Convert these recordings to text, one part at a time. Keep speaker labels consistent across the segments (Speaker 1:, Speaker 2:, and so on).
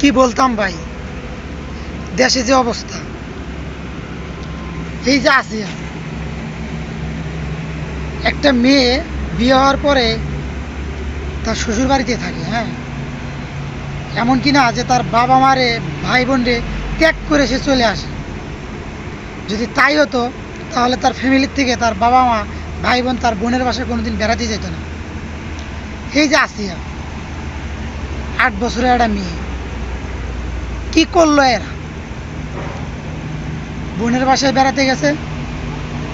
Speaker 1: কি বলতাম ভাই? দেশে যে অবস্থা। এই যে আসিয়া একটা মেয়ে বিয়ে হওয়ার পরে তার শ্বশুর বাড়িতে থাকে হ্যাঁ? এমন কি না যে তার বাবা মারে ভাই বোনরে ত্যাগ করে সে চলে আসে। যদি তাই হতো, তাহলে তার ফ্যামিলির থেকে তার বাবা মা, ভাই বোন তার বোনের বাসায় কোনোদিন বেড়াতে যেত না। এই যে আসিয়া আট বছরের একটা মেয়ে। কি করল এরা? বোনের বাসায় বেড়াতে গেছে?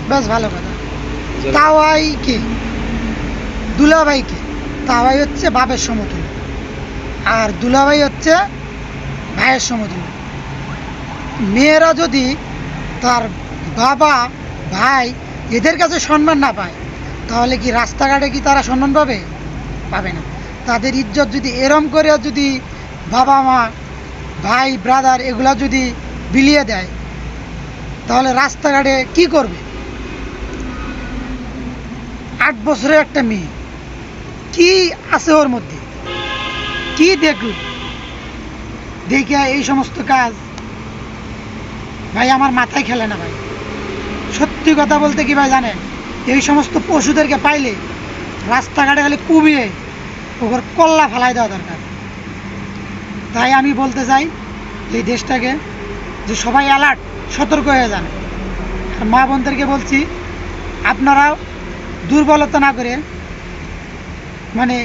Speaker 1: বেশ ভালো কথা। তাওয়াই কে? দুলাভাই কে? তাওয়াই হচ্ছে বাপের সমতুল্য। আর দুলাভাই হচ্ছে ভাইয়ের সমতুল্য। মেয়েরা যদি তার বাবা ভাই এদের কাছে সম্মান না পায় তাহলে কি রাস্তাঘাটে কি তারা সম্মান পাবে? পাবে না। তাদের ইজ্জত যদি এরম করে যদি বাবা মা, ভাই ব্রাদার এগুলা যদি বিলিয়ে দেয়, তাহলে রাস্তাঘাটে কি করবে? আট বছরের একটা মেয়ে, কি আছে ওর মধ্যে? কি দেখল দেখে এই সমস্ত কাজ, ভাই, আমার মাথায় খেলে না ভাই। সত্যি কথা বলতে কি ভাই জানেন? এই সমস্ত পশুদেরকে পাইলে রাস্তাঘাটে খালি কুবিয়ে ওপর কল্লা ফেলাই দেওয়া দরকার। তাই আমি বলতে চাই এই দেশটাকে যে সবাই অ্যালার্ট সতর্ক হয়ে যান। আর মা বোনদেরকে বলছি আপনারাও দুর্বলতা না করে মানে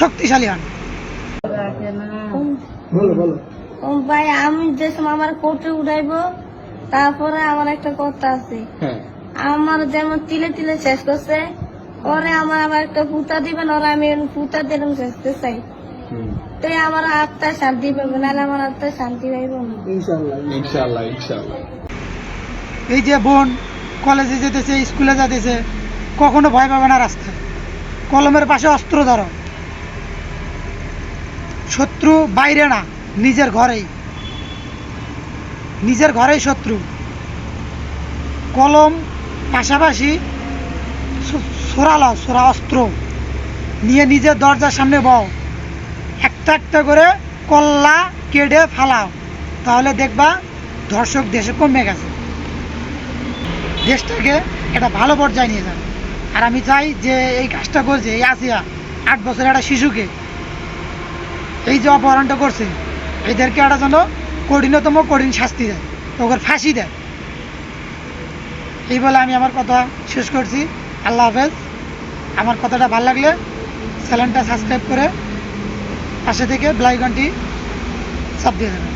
Speaker 1: শক্তিশালী হন।
Speaker 2: ভাই আমি যে সময় আমার কোর্টে উঠাইবো তারপরে আমার একটা কথা আছে।
Speaker 3: হ্যাঁ।
Speaker 2: আমার যেমন তিলে তিলে শেষ করছে ওরে আমার আবার একটা পুতা দিবেন ওরা আমি পুতা দিলাম শেষতে চাই। তো আমার আত্মা শান্তি পাবো নাহলে আমার আত্মা শান্তি পাইব না।
Speaker 3: ইনশাল্লাহ ইনশাল্লাহ
Speaker 1: এই যে বোন কলেজে যেতেছে স্কুলে যেতেছে কখনো ভয় পাবে না রাস্তায়। কলমের পাশে অস্ত্র ধরো। শত্রু বাইরে না নিজের ঘরেই। নিজের ঘরেই শত্রু। কলম পাশাপাশি সোরালাও সোরা অস্ত্র। নিয়ে নিজের দরজার সামনে বও। একটা একটা করে কল্লা কেড়ে ফালাও। তাহলে দেখবা ধর্ষক দেশে কমে গেছে। দেশটাকে একটা ভালো পর্যায়ে নিয়ে যাবে আর আমি চাই যে এই কাজটা করছে, এই আসিয়া আট বছরের একটা শিশুকে এই যে অপহরণটা করছে, এদেরকে একটা যেন কঠিনতম কঠিন শাস্তি দেয়, ওকে ফাঁসি দেয়। এই বলে আমি আমার কথা শেষ করছি। আল্লাহ হাফেজ। আমার কথাটা ভালো লাগলে চ্যানেলটা সাবস্ক্রাইব করে পাশে থেকে ব্লাইকনটি চাপ দিয়ে দেবেন।